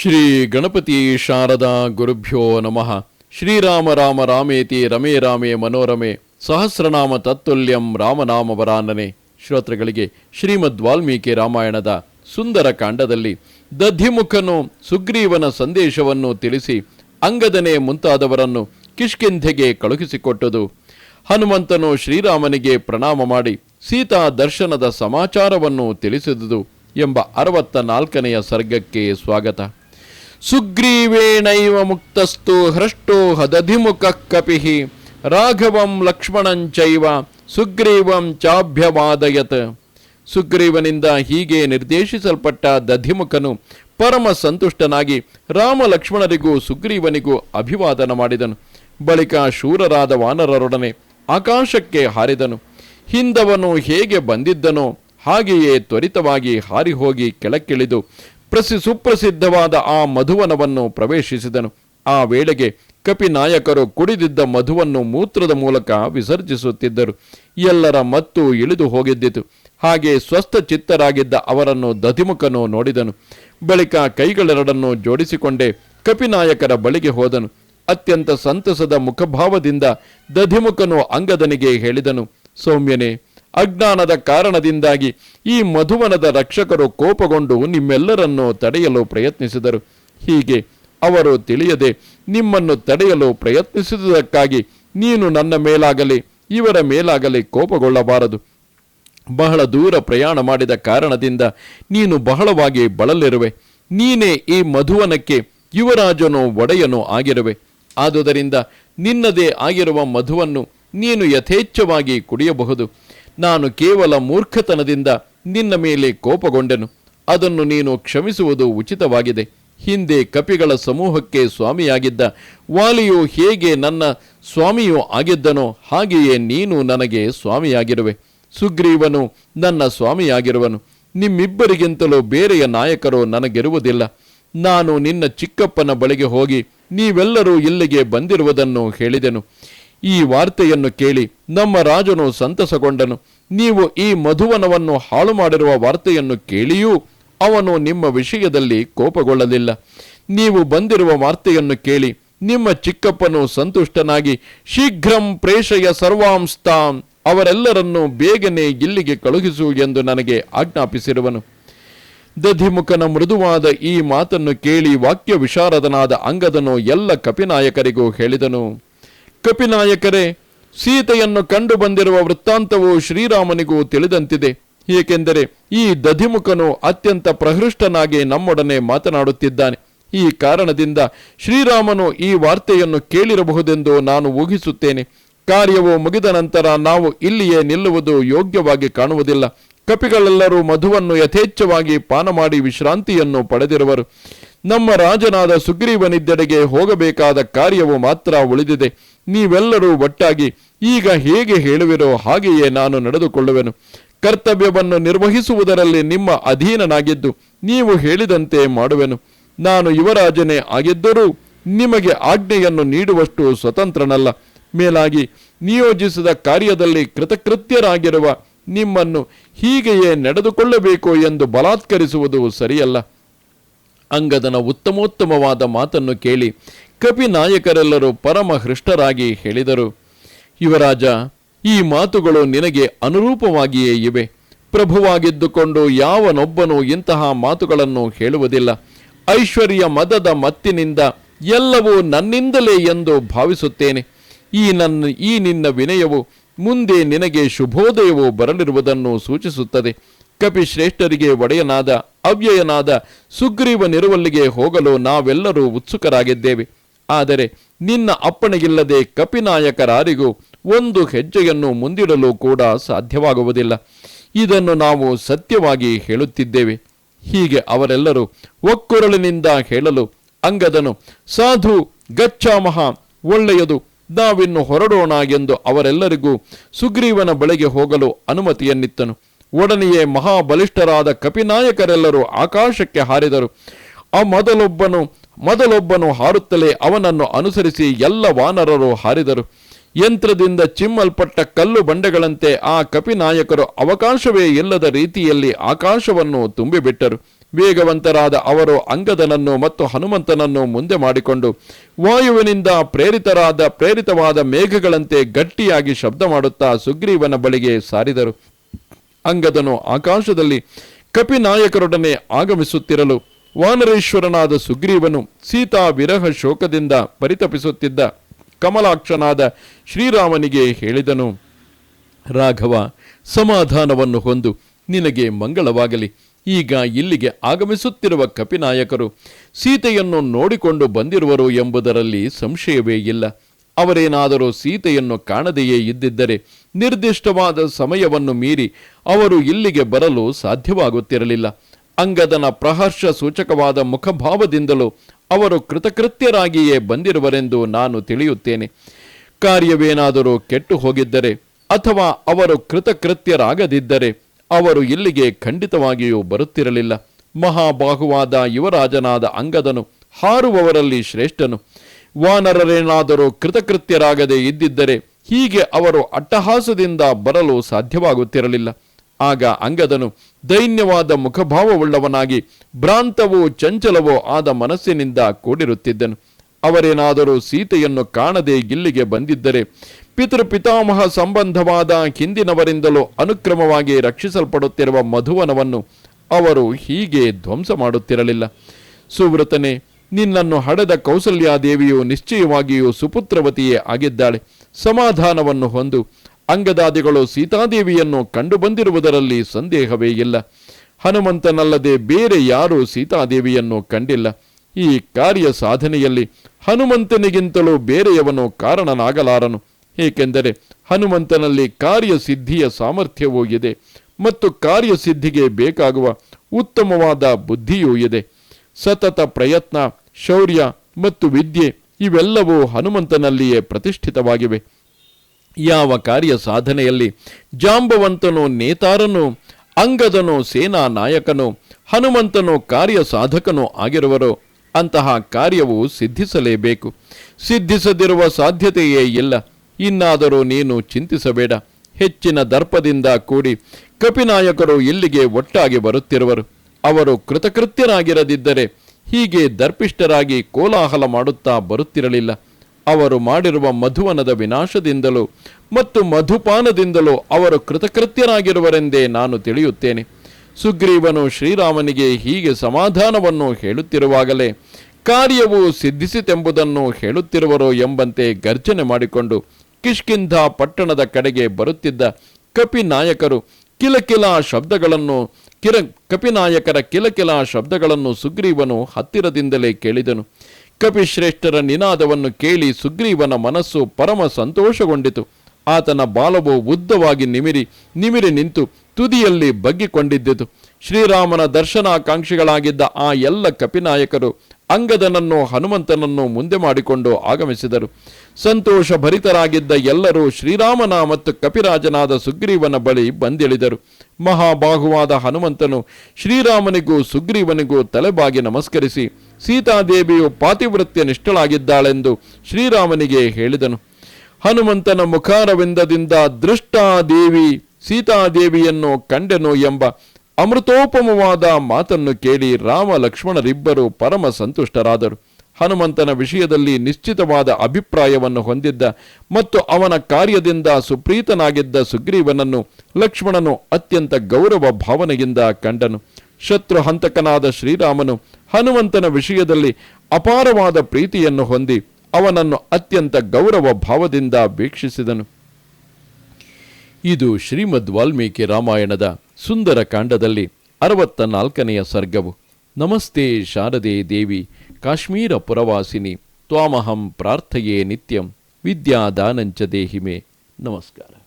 ಶ್ರೀ ಗಣಪತಿ ಶಾರದಾ ಗುರುಭ್ಯೋ ನಮಃ. ಶ್ರೀರಾಮ ರಾಮ ರಾಮೇತಿ ರಮೇ ರಾಮೇ ಮನೋರಮೆ. ಸಹಸ್ರನಾಮ ತತ್ತುಲ್ಯಂ ರಾಮನಾಮ ವರಾನನೆ. ಶ್ರೋತೃಗಳಿಗೆ ಶ್ರೀಮದ್ ವಾಲ್ಮೀಕಿ ರಾಮಾಯಣದ ಸುಂದರ ಕಾಂಡದಲ್ಲಿ ದಧಿಮುಖನು ಸುಗ್ರೀವನ ಸಂದೇಶವನ್ನು ತಿಳಿಸಿ ಅಂಗದನೆ ಮುಂತಾದವರನ್ನು ಕಿಷ್ಕಿಂಧೆಗೆ ಕಳುಹಿಸಿಕೊಟ್ಟದು. ಹನುಮಂತನು ಶ್ರೀರಾಮನಿಗೆ ಪ್ರಣಾಮ ಮಾಡಿ ಸೀತಾ ದರ್ಶನದ ಸಮಾಚಾರವನ್ನು ತಿಳಿಸಿದುದು ಎಂಬ ಅರವತ್ತ ನಾಲ್ಕನೆಯ ಸರ್ಗಕ್ಕೆ ಸ್ವಾಗತ. ಸುಗ್ರೀವೇಣೈವ ಮುಕ್ತಸ್ತು ಹೃಷ್ಟೋ ಹದಧಿಮುಖ ಕಪಿಹಿ ರಾಘವಂ ಲಕ್ಷ್ಮಣಂಚೈವ ಸುಗ್ರೀವಂ ಚಾಭ್ಯವಾದಯತ್. ಸುಗ್ರೀವನಿಂದ ಹೀಗೆ ನಿರ್ದೇಶಿಸಲ್ಪಟ್ಟ ದಧಿಮುಖನು ಪರಮ ಸಂತುಷ್ಟನಾಗಿ ರಾಮ ಲಕ್ಷ್ಮಣರಿಗೂ ಸುಗ್ರೀವನಿಗೂ ಅಭಿವಾದನ ಮಾಡಿದನು. ಬಳಿಕ ಶೂರರಾದ ವಾನರರೊಡನೆ ಆಕಾಶಕ್ಕೆ ಹಾರಿದನು. ಹಿಂದವನು ಹೇಗೆ ಬಂದಿದ್ದನೋ ಹಾಗೆಯೇ ತ್ವರಿತವಾಗಿ ಹಾರಿಹೋಗಿ ಕೆಳಕ್ಕಿಳಿದು ಪ್ರಸಿ, ಸುಪ್ರಸಿದ್ಧವಾದ ಆ ಮಧುವನವನ್ನು ಪ್ರವೇಶಿಸಿದನು. ಆ ವೇಳೆಗೆ ಕಪಿನಾಯಕರು ಕುಡಿದಿದ್ದ ಮಧುವನ್ನು ಮೂತ್ರದ ಮೂಲಕ ವಿಸರ್ಜಿಸುತ್ತಿದ್ದರು. ಎಲ್ಲರ ಮತ್ತು ಇಳಿದು ಹೋಗಿದ್ದಿತು. ಹಾಗೆ ಸ್ವಸ್ಥ ಚಿತ್ತರಾಗಿದ್ದ ಅವರನ್ನು ದಧಿಮುಖನು ನೋಡಿದನು. ಬಳಿಕ ಕೈಗಳೆರಡನ್ನು ಜೋಡಿಸಿಕೊಂಡೇ ಕಪಿನಾಯಕರ ಬಳಿಗೆ ಹೋದನು. ಅತ್ಯಂತ ಸಂತಸದ ಮುಖಭಾವದಿಂದ ದಧಿಮುಖನು ಅಂಗದನಿಗೆ ಹೇಳಿದನು, ಸೌಮ್ಯನೇ ಅಜ್ಞಾನದ ಕಾರಣದಿಂದಾಗಿ ಈ ಮಧುವನದ ರಕ್ಷಕರು ಕೋಪಗೊಂಡು ನಿಮ್ಮೆಲ್ಲರನ್ನು ತಡೆಯಲು ಪ್ರಯತ್ನಿಸಿದರು. ಹೀಗೆ ಅವರು ತಿಳಿಯದೆ ನಿಮ್ಮನ್ನು ತಡೆಯಲು ಪ್ರಯತ್ನಿಸಿದುದಕ್ಕಾಗಿ ನೀನು ನನ್ನ ಮೇಲಾಗಲಿ, ಇವರ ಮೇಲಾಗಲಿ ಕೋಪಗೊಳ್ಳಬಾರದು. ಬಹಳ ದೂರ ಪ್ರಯಾಣ ಮಾಡಿದ ಕಾರಣದಿಂದ ನೀನು ಬಹಳವಾಗಿ ಬಳಲಿರುವೆ. ನೀನೇ ಈ ಮಧುವನಕ್ಕೆ ಯುವರಾಜನೋ ಒಡೆಯನೋ ಆಗಿರುವೆ. ಆದುದರಿಂದ ನಿನ್ನದೇ ಆಗಿರುವ ಮಧುವನ್ನು ನೀನು ಯಥೇಚ್ಛವಾಗಿ ಕುಡಿಯಬಹುದು. ನಾನು ಕೇವಲ ಮೂರ್ಖತನದಿಂದ ನಿನ್ನ ಮೇಲೆ ಕೋಪಗೊಂಡೆನು. ಅದನ್ನು ನೀನು ಕ್ಷಮಿಸುವುದು ಉಚಿತವಾಗಿದೆ. ಹಿಂದೆ ಕಪಿಗಳ ಸಮೂಹಕ್ಕೆ ಸ್ವಾಮಿಯಾಗಿದ್ದ ವಾಲಿಯು ಹೇಗೆ ನನ್ನ ಸ್ವಾಮಿಯೂ ಆಗಿದ್ದನೋ ಹಾಗೆಯೇ ನೀನು ನನಗೆ ಸ್ವಾಮಿಯಾಗಿರುವೆ. ಸುಗ್ರೀವನು ನನ್ನ ಸ್ವಾಮಿಯಾಗಿರುವನು. ನಿಮ್ಮಿಬ್ಬರಿಗಿಂತಲೂ ಬೇರೆಯ ನಾಯಕರು ನನಗಿರುವುದಿಲ್ಲ. ನಾನು ನಿನ್ನ ಚಿಕ್ಕಪ್ಪನ ಬಳಿಗೆ ಹೋಗಿ ನೀವೆಲ್ಲರೂ ಇಲ್ಲಿಗೆ ಬಂದಿರುವುದನ್ನು ಹೇಳಿದೆನು. ಈ ವಾರ್ತೆಯನ್ನು ಕೇಳಿ ನಮ್ಮ ರಾಜನು ಸಂತಸಗೊಂಡನು. ನೀವು ಈ ಮಧುವನವನ್ನು ಹಾಳು ಮಾಡಿರುವ ವಾರ್ತೆಯನ್ನು ಕೇಳಿಯೂ ಅವನು ನಿಮ್ಮ ವಿಷಯದಲ್ಲಿ ಕೋಪಗೊಳ್ಳಲಿಲ್ಲ. ನೀವು ಬಂದಿರುವ ವಾರ್ತೆಯನ್ನು ಕೇಳಿ ನಿಮ್ಮ ಚಿಕ್ಕಪ್ಪನು ಸಂತುಷ್ಟನಾಗಿ, ಶೀಘ್ರಂ ಪ್ರೇಷಯ ಸರ್ವಾಂಸ್ತಾಂ, ಅವರೆಲ್ಲರನ್ನೂ ಬೇಗನೆ ಇಲ್ಲಿಗೆ ಕಳುಹಿಸು ಎಂದು ನನಗೆ ಆಜ್ಞಾಪಿಸಿರುವನು. ದಧಿಮುಖನ ಮೃದುವಾದ ಈ ಮಾತನ್ನು ಕೇಳಿ ವಾಕ್ಯ ವಿಶಾರದನಾದ ಅಂಗದನು ಎಲ್ಲ ಕಪಿನಾಯಕರಿಗೂ ಹೇಳಿದನು. ಕಪಿನಾಯಕರೇ ಸೀತೆಯನ್ನು ಕಂಡು ಬಂದಿರುವ ವೃತ್ತಾಂತವು ಶ್ರೀರಾಮನಿಗೂ ತಿಳಿದಂತಿದೆ. ಏಕೆಂದರೆ ಈ ದಧಿಮುಖನು ಅತ್ಯಂತ ಪ್ರಹೃಷ್ಟನಾಗಿ ನಮ್ಮೊಡನೆ ಮಾತನಾಡುತ್ತಿದ್ದಾನೆ. ಈ ಕಾರಣದಿಂದ ಶ್ರೀರಾಮನು ಈ ವಾರ್ತೆಯನ್ನು ಕೇಳಿರಬಹುದೆಂದು ನಾನು ಊಹಿಸುತ್ತೇನೆ. ಕಾರ್ಯವು ಮುಗಿದ ನಂತರ ನಾವು ಇಲ್ಲಿಯೇ ನಿಲ್ಲುವುದು ಯೋಗ್ಯವಾಗಿ ಕಾಣುವುದಿಲ್ಲ. ಕಪಿಗಳೆಲ್ಲರೂ ಮಧುವನ್ನು ಯಥೇಚ್ಛವಾಗಿ ಪಾನ ಮಾಡಿ ವಿಶ್ರಾಂತಿಯನ್ನು ಪಡೆದಿರುವರು. ನಮ್ಮ ರಾಜನಾದ ಸುಗ್ರೀವನಿದ್ದೆಡೆಗೆ ಹೋಗಬೇಕಾದ ಕಾರ್ಯವು ಮಾತ್ರ ಉಳಿದಿದೆ. ನೀವೆಲ್ಲರೂ ಒಟ್ಟಾಗಿ ಈಗ ಹೇಗೆ ಹೇಳುವಿರೋ ಹಾಗೆಯೇ ನಾನು ನಡೆದುಕೊಳ್ಳುವೆನು. ಕರ್ತವ್ಯವನ್ನು ನಿರ್ವಹಿಸುವುದರಲ್ಲಿ ನಿಮ್ಮ ಅಧೀನನಾಗಿದ್ದು ನೀವು ಹೇಳಿದಂತೆ ಮಾಡುವೆನು. ನಾನು ಯುವರಾಜನೇ ಆಗಿದ್ದರೂ ನಿಮಗೆ ಆಜ್ಞೆಯನ್ನು ನೀಡುವಷ್ಟು ಸ್ವತಂತ್ರನಲ್ಲ. ಮೇಲಾಗಿ ನಿಯೋಜಿಸಿದ ಕಾರ್ಯದಲ್ಲಿ ಕೃತಕೃತ್ಯರಾಗಿರುವ ನಿಮ್ಮನ್ನು ಹೀಗೆಯೇ ನಡೆದುಕೊಳ್ಳಬೇಕು ಎಂದು ಬಲಾತ್ಕರಿಸುವುದು ಸರಿಯಲ್ಲ. ಅಂಗದನ ಉತ್ತಮೋತ್ತಮವಾದ ಮಾತನ್ನು ಕೇಳಿ ಕಪಿ ನಾಯಕರೆಲ್ಲರೂ ಪರಮ ಹೃಷ್ಟರಾಗಿ ಹೇಳಿದರು. ಯುವರಾಜ, ಈ ಮಾತುಗಳು ನಿನಗೆ ಅನುರೂಪವಾಗಿಯೇ ಇವೆ. ಪ್ರಭುವಾಗಿದ್ದುಕೊಂಡು ಯಾವನೊಬ್ಬನು ಇಂತಹ ಮಾತುಗಳನ್ನು ಹೇಳುವುದಿಲ್ಲ. ಐಶ್ವರ್ಯ ಮದದ ಮತ್ತಿನಿಂದ ಎಲ್ಲವೂ ನನ್ನಿಂದಲೇ ಎಂದು ಭಾವಿಸುತ್ತೇನೆ. ಈ ನನ್ನ, ಈ ನಿನ್ನ ವಿನಯವು ಮುಂದೆ ನಿನಗೆ ಶುಭೋದಯವು ಬರಲಿರುವುದನ್ನು ಸೂಚಿಸುತ್ತದೆ. ಕಪಿಶ್ರೇಷ್ಠರಿಗೆ ಒಡೆಯನಾದ, ಅವ್ಯಯನಾದ ಸುಗ್ರೀವನಿರುವಲ್ಲಿಗೆ ಹೋಗಲು ನಾವೆಲ್ಲರೂ ಉತ್ಸುಕರಾಗಿದ್ದೇವೆ. ಆದರೆ ನಿನ್ನ ಅಪ್ಪಣೆಗಿಲ್ಲದೆ ಕಪಿನಾಯಕರಾರಿಗೂ ಒಂದು ಹೆಜ್ಜೆಯನ್ನು ಮುಂದಿಡಲು ಕೂಡ ಸಾಧ್ಯವಾಗುವುದಿಲ್ಲ. ಇದನ್ನು ನಾವು ಸತ್ಯವಾಗಿ ಹೇಳುತ್ತಿದ್ದೇವೆ. ಹೀಗೆ ಅವರೆಲ್ಲರೂ ಒಕ್ಕೊರಳಿನಿಂದ ಹೇಳಲು ಅಂಗದನು, ಸಾಧು, ಗಚ್ಚಾಮಹ, ಒಳ್ಳೆಯದು, ನಾವಿನ್ನು ಹೊರಡೋಣ ಎಂದು ಅವರೆಲ್ಲರಿಗೂ ಸುಗ್ರೀವನ ಬಳಿಗೆ ಹೋಗಲು ಅನುಮತಿಯನ್ನಿತ್ತನು. ಒಡನೆಯೇ ಮಹಾಬಲಿಷ್ಠರಾದ ಕಪಿನಾಯಕರೆಲ್ಲರೂ ಆಕಾಶಕ್ಕೆ ಹಾರಿದರು. ಆ ಮೊದಲೊಬ್ಬನು ಮೊದಲೊಬ್ಬನು ಹಾರುತ್ತಲೇ ಅವನನ್ನು ಅನುಸರಿಸಿ ಎಲ್ಲ ವಾನರರು ಹಾರಿದರು. ಯಂತ್ರದಿಂದ ಚಿಮ್ಮಲ್ಪಟ್ಟ ಕಲ್ಲು ಬಂಡೆಗಳಂತೆ ಆ ಕಪಿನಾಯಕರು ಅವಕಾಶವೇ ಇಲ್ಲದ ರೀತಿಯಲ್ಲಿ ಆಕಾಶವನ್ನು ತುಂಬಿಬಿಟ್ಟರು. ವೇಗವಂತರಾದ ಅವರು ಅಂಗದನನ್ನು ಮತ್ತು ಹನುಮಂತನನ್ನು ಮುಂದೆ ಮಾಡಿಕೊಂಡು, ವಾಯುವಿನಿಂದ ಪ್ರೇರಿತರಾದ ಪ್ರೇರಿತವಾದ ಮೇಘಗಳಂತೆ ಗಟ್ಟಿಯಾಗಿ ಶಬ್ದ ಮಾಡುತ್ತಾ ಸುಗ್ರೀವನ ಬಳಿಗೆ ಸಾರಿದರು. ಅಂಗದನು ಆಕಾಶದಲ್ಲಿ ಕಪಿನಾಯಕರೊಡನೆ ಆಗಮಿಸುತ್ತಿರಲು ವಾನರೇಶ್ವರನಾದ ಸುಗ್ರೀವನು ಸೀತಾ ವಿರಹ ಶೋಕದಿಂದ ಪರಿತಪಿಸುತ್ತಿದ್ದ ಕಮಲಾಕ್ಷನಾದ ಶ್ರೀರಾಮನಿಗೆ ಹೇಳಿದನು, ರಾಘವ, ಸಮಾಧಾನವನ್ನು ಹೊಂದು ನಿನಗೆ ಮಂಗಳವಾಗಲಿ. ಈಗ ಇಲ್ಲಿಗೆ ಆಗಮಿಸುತ್ತಿರುವ ಕಪಿನಾಯಕರು ಸೀತೆಯನ್ನು ನೋಡಿಕೊಂಡು ಬಂದಿರುವರು ಎಂಬುದರಲ್ಲಿ ಸಂಶಯವೇ ಇಲ್ಲ. ಅವರೇನಾದರೂ ಸೀತೆಯನ್ನು ಕಾಣದೆಯೇ ಇದ್ದಿದ್ದರೆ ನಿರ್ದಿಷ್ಟವಾದ ಸಮಯವನ್ನು ಮೀರಿ ಅವರು ಇಲ್ಲಿಗೆ ಬರಲು ಸಾಧ್ಯವಾಗುತ್ತಿರಲಿಲ್ಲ. ಅಂಗದನ ಪ್ರಹರ್ಷ ಸೂಚಕವಾದ ಮುಖಭಾವದಿಂದಲೂ ಅವರು ಕೃತಕೃತ್ಯರಾಗಿಯೇ ಬಂದಿರುವರೆಂದು ನಾನು ತಿಳಿಯುತ್ತೇನೆ. ಕಾರ್ಯವೇನಾದರೂ ಕೆಟ್ಟು ಹೋಗಿದ್ದರೆ ಅಥವಾ ಅವರು ಕೃತಕೃತ್ಯರಾಗದಿದ್ದರೆ ಅವರು ಇಲ್ಲಿಗೆ ಖಂಡಿತವಾಗಿಯೂ ಬರುತ್ತಿರಲಿಲ್ಲ. ಮಹಾಬಾಹುವಾದ ಯುವರಾಜನಾದ ಅಂಗದನು ಹಾರುವವರಲ್ಲಿ ಶ್ರೇಷ್ಠನು. ವಾನರರೇನಾದರೂ ಕೃತಕೃತ್ಯರಾಗದೇ ಇದ್ದಿದ್ದರೆ ಹೀಗೆ ಅವರು ಅಟ್ಟಹಾಸದಿಂದ ಬರಲು ಸಾಧ್ಯವಾಗುತ್ತಿರಲಿಲ್ಲ. ಆಗ ಅಂಗದನು ದೈನ್ಯವಾದ ಮುಖಭಾವವುಳ್ಳವನಾಗಿ ಭ್ರಾಂತವೋ ಚಂಚಲವೋ ಆದ ಮನಸ್ಸಿನಿಂದ ಕೂಡಿರುತ್ತಿದ್ದನು. ಅವರೇನಾದರೂ ಸೀತೆಯನ್ನು ಕಾಣದೆ ಇಲ್ಲಿಗೆ ಬಂದಿದ್ದರೆ ಪಿತೃಪಿತಾಮಹ ಸಂಬಂಧವಾದ ಹಿಂದಿನವರಿಂದಲೂ ಅನುಕ್ರಮವಾಗಿ ರಕ್ಷಿಸಲ್ಪಡುತ್ತಿರುವ ಮಧುವನವನ್ನು ಅವರು ಹೀಗೆ ಧ್ವಂಸ ಮಾಡುತ್ತಿರಲಿಲ್ಲ. ಸುವೃತನೆ ನಿನ್ನನ್ನು ಹಡೆದ ಕೌಸಲ್ಯಾದೇವಿಯು ನಿಶ್ಚಯವಾಗಿಯೂ ಸುಪುತ್ರವತಿಯೇ ಆಗಿದ್ದಾಳೆ. ಸಮಾಧಾನವನ್ನು ಹೊಂದು ಅಂಗದಾದಿಗಳು ಸೀತಾದೇವಿಯನ್ನು ಕಂಡುಬಂದಿರುವುದರಲ್ಲಿ ಸಂದೇಹವೇ ಇಲ್ಲ. ಹನುಮಂತನಲ್ಲದೆ ಬೇರೆ ಯಾರೂ ಸೀತಾದೇವಿಯನ್ನು ಕಂಡಿಲ್ಲ. ಈ ಕಾರ್ಯ ಸಾಧನೆಯಲ್ಲಿ ಹನುಮಂತನಿಗಿಂತಲೂ ಬೇರೆಯವನು ಕಾರಣನಾಗಲಾರನು. ಏಕೆಂದರೆ ಹನುಮಂತನಲ್ಲಿ ಕಾರ್ಯಸಿದ್ಧಿಯ ಸಾಮರ್ಥ್ಯವೂ ಇದೆ ಮತ್ತು ಕಾರ್ಯಸಿದ್ಧಿಗೆ ಬೇಕಾಗುವ ಉತ್ತಮವಾದ ಬುದ್ಧಿಯೂ ಇದೆ. ಸತತ ಪ್ರಯತ್ನ, ಶೌರ್ಯ ಮತ್ತು ವಿದ್ಯೆ ಇವೆಲ್ಲವೂ ಹನುಮಂತನಲ್ಲಿಯೇ ಪ್ರತಿಷ್ಠಿತವಾಗಿವೆ. ಯಾವ ಕಾರ್ಯ ಸಾಧನೆಯಲ್ಲಿ ಜಾಂಬವಂತನು ನೇತಾರನು, ಅಂಗದನೋ ಸೇನಾ ನಾಯಕನು, ಹನುಮಂತನು ಕಾರ್ಯ ಸಾಧಕನೋ ಆಗಿರುವರೋ. ಅಂತಹ ಕಾರ್ಯವು ಸಿದ್ಧಿಸಲೇಬೇಕು. ಸಿದ್ಧಿಸದಿರುವ ಸಾಧ್ಯತೆಯೇ ಇಲ್ಲ. ಇನ್ನಾದರೂ ನೀನು ಚಿಂತಿಸಬೇಡ. ಹೆಚ್ಚಿನ ದರ್ಪದಿಂದ ಕೂಡಿ ಕಪಿನಾಯಕರು ಇಲ್ಲಿಗೆ ಒಟ್ಟಾಗಿ ಬರುತ್ತಿರುವರು. ಅವರು ಕೃತಕೃತ್ಯರಾಗಿರದಿದ್ದರೆ ಹೀಗೆ ದರ್ಪಿಷ್ಟರಾಗಿ ಕೋಲಾಹಲ ಮಾಡುತ್ತಾ ಬರುತ್ತಿರಲಿಲ್ಲ. ಅವರು ಮಾಡಿರುವ ಮಧುವನದ ವಿನಾಶದಿಂದಲೂ ಮತ್ತು ಮಧುಪಾನದಿಂದಲೂ ಅವರು ಕೃತಕೃತ್ಯರಾಗಿರುವರೆಂದೇ ನಾನು ತಿಳಿಯುತ್ತೇನೆ. ಸುಗ್ರೀವನು ಶ್ರೀರಾಮನಿಗೆ ಹೀಗೆ ಸಮಾಧಾನವನ್ನು ಹೇಳುತ್ತಿರುವಾಗಲೇ ಕಾರ್ಯವು ಸಿದ್ಧಿಸಿತೆಂಬುದನ್ನು ಹೇಳುತ್ತಿರುವರು ಎಂಬಂತೆ ಗರ್ಜನೆ ಮಾಡಿಕೊಂಡು ಕಿಷ್ಕಿಂಧ ಪಟ್ಟಣದ ಕಡೆಗೆ ಬರುತ್ತಿದ್ದ ಕಪಿನಾಯಕರು ಕಿಲಕಿಲ ಶಬ್ದಗಳನ್ನು ಕಿರ, ಕಪಿನಾಯಕರ ಕಿಲಕಿಲ ಶಬ್ದಗಳನ್ನು ಸುಗ್ರೀವನು ಹತ್ತಿರದಿಂದಲೇ ಕೇಳಿದನು. ಕಪಿಶ್ರೇಷ್ಠರ ನಿನಾದವನ್ನು ಕೇಳಿ ಸುಗ್ರೀವನ ಮನಸ್ಸು ಪರಮ ಸಂತೋಷಗೊಂಡಿತು. ಆತನ ಬಾಲವು ಉದ್ದವಾಗಿ ನಿಮಿರಿ ನಿಮಿರಿ ನಿಂತು ತುದಿಯಲ್ಲಿ ಬಗ್ಗಿಕೊಂಡಿದ್ದಿತು ಶ್ರೀರಾಮನ ದರ್ಶನಾಕಾಂಕ್ಷಿಗಳಾಗಿದ್ದ ಆ ಎಲ್ಲ ಕಪಿನಾಯಕರು ಅಂಗದನನ್ನು ಹನುಮಂತನನ್ನು ಮುಂದೆ ಮಾಡಿಕೊಂಡು ಆಗಮಿಸಿದರು. ಸಂತೋಷ ಭರಿತರಾಗಿದ್ದ ಎಲ್ಲರೂ ಶ್ರೀರಾಮನ ಮತ್ತು ಕಪಿರಾಜನಾದ ಸುಗ್ರೀವನ ಬಳಿ ಬಂದಿಳಿದರು. ಮಹಾಬಾಹುವಾದ ಹನುಮಂತನು ಶ್ರೀರಾಮನಿಗೂ ಸುಗ್ರೀವನಿಗೂ ತಲೆಬಾಗಿ ನಮಸ್ಕರಿಸಿ ಸೀತಾದೇವಿಯು ಪಾತಿವೃತ್ಯ ನಿಷ್ಠಳಾಗಿದ್ದಾಳೆಂದು ಶ್ರೀರಾಮನಿಗೆ ಹೇಳಿದನು. ಹನುಮಂತನ ಮುಖಾರವಿಂದದಿಂದ ದೃಷ್ಟಾದೇವಿ ಸೀತಾದೇವಿಯನ್ನು ಕಂಡೆನು ಎಂಬ ಅಮೃತೋಪಮವಾದ ಮಾತನ್ನು ಕೇಳಿ ರಾಮ ಲಕ್ಷ್ಮಣರಿಬ್ಬರು ಪರಮ ಸಂತುಷ್ಟರಾದರು. ಹನುಮಂತನ ವಿಷಯದಲ್ಲಿ ನಿಶ್ಚಿತವಾದ ಅಭಿಪ್ರಾಯವನ್ನು ಹೊಂದಿದ್ದ ಮತ್ತು ಅವನ ಕಾರ್ಯದಿಂದ ಸುಪ್ರೀತನಾಗಿದ್ದ ಸುಗ್ರೀವನನ್ನು ಲಕ್ಷ್ಮಣನು ಅತ್ಯಂತ ಗೌರವ ಭಾವನೆಯಿಂದ ಕಂಡನು. ಶತ್ರು ಹಂತಕನಾದ ಶ್ರೀರಾಮನು ಹನುಮಂತನ ವಿಷಯದಲ್ಲಿ ಅಪಾರವಾದ ಪ್ರೀತಿಯನ್ನು ಹೊಂದಿ ಅವನನ್ನು ಅತ್ಯಂತ ಗೌರವ ಭಾವದಿಂದ ವೀಕ್ಷಿಸಿದನು. ಇದು ಶ್ರೀಮದ್ ವಾಲ್ಮೀಕಿ ರಾಮಾಯಣದ ಸುಂದರ ಕಾಂಡದಲ್ಲಿ ಅರವತ್ತ ನಾಲ್ಕನೆಯ ಸರ್ಗವು. ನಮಸ್ತೆ ಶಾರದೆ ದೇವಿ, ಕಾಶ್ಮೀರ ಪುರವಾಸಿನಿ, ತ್ವಾಮಹಂ ಪ್ರಾರ್ಥಯೇ ನಿತ್ಯಂ, ವಿದ್ಯಾದಾನಂಚ ದೇಹಿಮೆ. ನಮಸ್ಕಾರ.